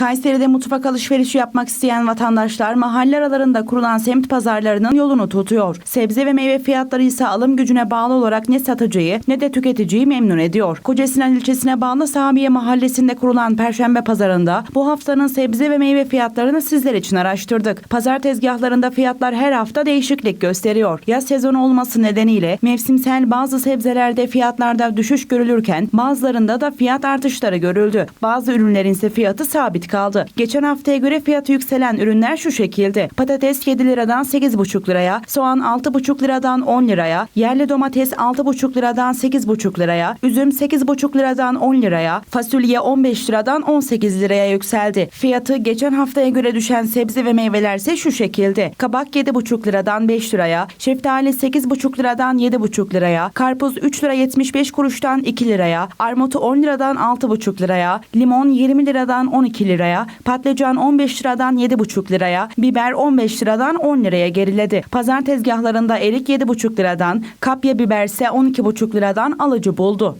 Kayseri'de mutfak alışverişi yapmak isteyen vatandaşlar mahalle aralarında kurulan semt pazarlarının yolunu tutuyor. Sebze ve meyve fiyatları ise alım gücüne bağlı olarak ne satıcıyı ne de tüketiciyi memnun ediyor. Kocasinan ilçesine bağlı Sahabiye mahallesinde kurulan Perşembe pazarında bu haftanın sebze ve meyve fiyatlarını sizler için araştırdık. Pazar tezgahlarında fiyatlar her hafta değişiklik gösteriyor. Yaz sezonu olması nedeniyle mevsimsel bazı sebzelerde fiyatlarda düşüş görülürken bazılarında da fiyat artışları görüldü. Bazı ürünlerin ise fiyatı sabit kaldı. Geçen haftaya göre fiyatı yükselen ürünler şu şekilde. Patates 7 liradan 8,5 liraya, soğan 6,5 liradan 10 liraya, yerli domates 6,5 liradan 8,5 liraya, üzüm 8,5 liradan 10 liraya, fasulye 15 liradan 18 liraya yükseldi. Fiyatı geçen haftaya göre düşen sebze ve meyveler ise şu şekilde. Kabak 7,5 liradan 5 liraya, şeftali 8,5 liradan 7,5 liraya, karpuz 3 lira 75 kuruştan 2 liraya, armutu 10 liradan 6,5 liraya, limon 20 liradan 12 liraya, patlıcan 15 liradan 7,5 liraya, biber 15 liradan 10 liraya geriledi. Pazar tezgahlarında erik 7,5 liradan, kapya biber ise 12,5 liradan alıcı buldu.